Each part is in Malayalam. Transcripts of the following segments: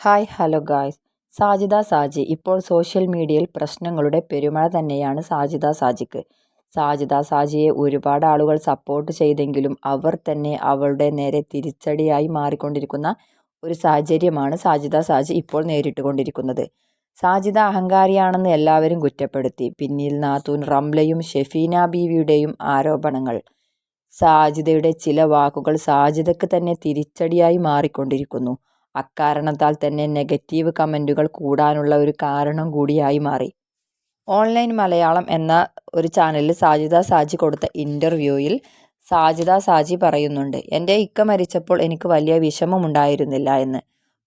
Hi hello guys. Sajida Saji. ഇപ്പോൾ സോഷ്യൽ മീഡിയയിൽ പ്രശ്നങ്ങളുടെ പെരുമഴ തന്നെയാണ് സാജിദ സാജിക്ക്. സാജിദ സാജിയെ ഒരുപാട് ആളുകൾ സപ്പോർട്ട് ചെയ്തെങ്കിലും അവർ തന്നെ അവളുടെ നേരെ തിരിച്ചടിയായി മാറിക്കൊണ്ടിരിക്കുന്ന ഒരു സാഹചര്യമാണ് സാജിദ സാജി ഇപ്പോൾ നേരിട്ടുകൊണ്ടിരിക്കുന്നത്. സാജിദ അഹങ്കാരിയാണെന്ന് എല്ലാവരും കുറ്റപ്പെടുത്തി. പിന്നിൽ നാത്തൂൻ റംലയും ഷെഫീന ബീവിയുടെയും ആരോപണങ്ങൾ. സാജിദയുടെ ചില വാക്കുകൾ സാജിദക്ക് തന്നെ തിരിച്ചടിയായി മാറിക്കൊണ്ടിരിക്കുന്നു. അക്കാരണത്താൽ തന്നെ നെഗറ്റീവ് കമന്റുകൾ കൂടാനുള്ള ഒരു കാരണം കൂടിയായി മാറി. ഓൺലൈൻ മലയാളം എന്ന ഒരു ചാനലിൽ സാജിദ സാജി കൊടുത്ത ഇന്റർവ്യൂയിൽ സാജിദ സാജി പറയുന്നുണ്ട് എന്റെ ഇക്ക മരിച്ചപ്പോൾ എനിക്ക് വലിയ വിഷമമുണ്ടായിരുന്നില്ല എന്ന്.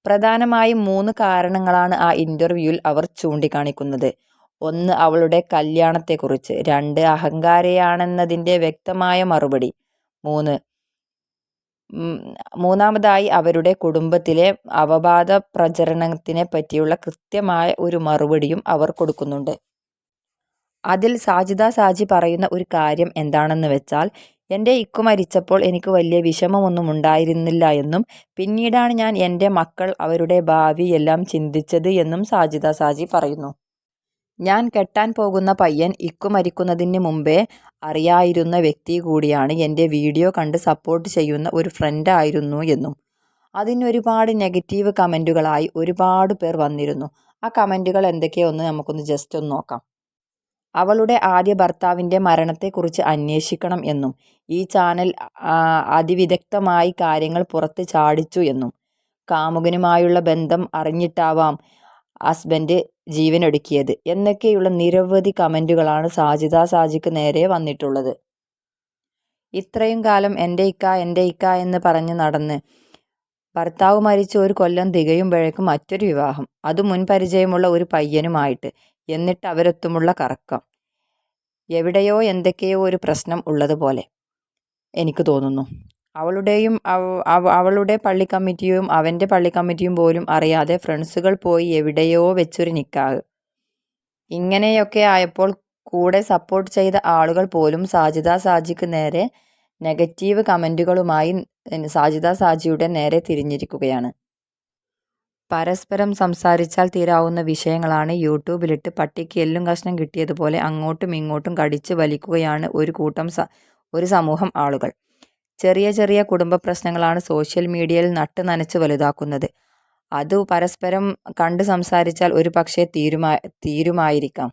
പ്രധാനമായും മൂന്ന് കാരണങ്ങളാണ് ആ ഇന്റർവ്യൂവിൽ അവർ ചൂണ്ടിക്കാണിക്കുന്നത്. ഒന്ന് അവളുടെ കല്യാണത്തെക്കുറിച്ച്. രണ്ട് അഹങ്കാരയാണെന്നതിന്റെ വ്യക്തമായ മറുപടി. മൂന്ന് മൂന്നാമതായി അവരുടെ കുടുംബത്തിലെ അവബാധ പ്രചരണത്തിനെ പറ്റിയുള്ള കൃത്യമായ ഒരു മറുപടിയും അവർ കൊടുക്കുന്നുണ്ട്. അതിൽ സാജിദ സാജി പറയുന്ന ഒരു കാര്യം എന്താണെന്ന് വെച്ചാൽ എന്റെ ഇക്കു മരിച്ചപ്പോൾ എനിക്ക് വലിയ വിഷമമൊന്നും ഉണ്ടായിരുന്നില്ല എന്നും പിന്നീടാണ് ഞാൻ എന്റെ മക്കൾ അവരുടെ ഭാവി എല്ലാം ചിന്തിച്ചത് എന്നും സാജിദ സാജി പറയുന്നു. ഞാൻ കെട്ടാൻ പോകുന്ന പയ്യൻ ഇക്കു മരിക്കുന്നതിന് മുമ്പേ അറിയായിരുന്ന വ്യക്തി കൂടിയാണ് എന്റെ വീഡിയോ കണ്ട് സപ്പോർട്ട് ചെയ്യുന്ന ഒരു ഫ്രണ്ട് ആയിരുന്നു എന്നും. അതിനൊരുപാട് നെഗറ്റീവ് കമന്റുകളായി ഒരുപാട് പേർ വന്നിരുന്നു. ആ കമന്റുകൾ എന്തൊക്കെയൊന്ന് നമുക്കൊന്ന് ജസ്റ്റ് ഒന്ന് നോക്കാം. അവളുടെ ആദ്യ ഭർത്താവിന്റെ മരണത്തെക്കുറിച്ച് അന്വേഷിക്കണം എന്നും. ഈ ചാനൽ അതിവിദഗ്ധമായി കാര്യങ്ങൾ പുറത്ത് ചാടിച്ചു എന്നും. കാമുകനുമായുള്ള ബന്ധം അറിഞ്ഞിട്ടാവാം ഹസ്ബൻഡ് ജീവനൊടുക്കിയത് എന്നൊക്കെയുള്ള നിരവധി കമന്റുകളാണ് സാജിദ സാജിക്ക് നേരെ വന്നിട്ടുള്ളത്. ഇത്രയും കാലം എന്റെ ഇക്ക എന്റെ ഇക്ക എന്ന് പറഞ്ഞ് നടന്ന് ഭർത്താവ് മരിച്ച ഒരു കൊല്ലം തികയുമ്പോഴേക്കും മറ്റൊരു വിവാഹം. അത് മുൻപരിചയമുള്ള ഒരു പയ്യനുമായിട്ട്. എന്നിട്ട് അവരൊത്തുമുള്ള കറക്കം. എവിടെയോ എന്തൊക്കെയോ ഒരു പ്രശ്നം ഉള്ളതുപോലെ എനിക്ക് തോന്നുന്നു. അവളുടെയും അവളുടെ പള്ളി കമ്മിറ്റിയും അവന്റെ പള്ളി കമ്മിറ്റിയും പോലും അറിയാതെ ഫ്രണ്ട്സുകൾ പോയി എവിടെയോ വെച്ചൊരു നിക്കാഹ്. ഇങ്ങനെയൊക്കെ ആയപ്പോൾ കൂടെ സപ്പോർട്ട് ചെയ്ത ആളുകൾ പോലും സാജിദ സാജിക്ക് നേരെ നെഗറ്റീവ് കമന്റുകളുമായി സാജിദ സാജിയുടെ നേരെ തിരിഞ്ഞിരിക്കുകയാണ്. പരസ്പരം സംസാരിച്ചാൽ തീരാവുന്ന വിഷയങ്ങളാണ് യൂട്യൂബിലിട്ട് പട്ടിക്ക് എല്ലും കഷ്ണം കിട്ടിയതുപോലെ അങ്ങോട്ടും ഇങ്ങോട്ടും കടിച്ചു വലിക്കുകയാണ് ഒരു കൂട്ടം ഒരു സമൂഹം ആളുകൾ. ചെറിയ ചെറിയ കുടുംബ പ്രശ്നങ്ങളാണ് സോഷ്യൽ മീഡിയയിൽ നട്ട് നനച്ച് വലുതാക്കുന്നത്. അത് പരസ്പരം കണ്ട് സംസാരിച്ചാൽ ഒരു പക്ഷേ തീരുമാ തീരുമായിരിക്കാം.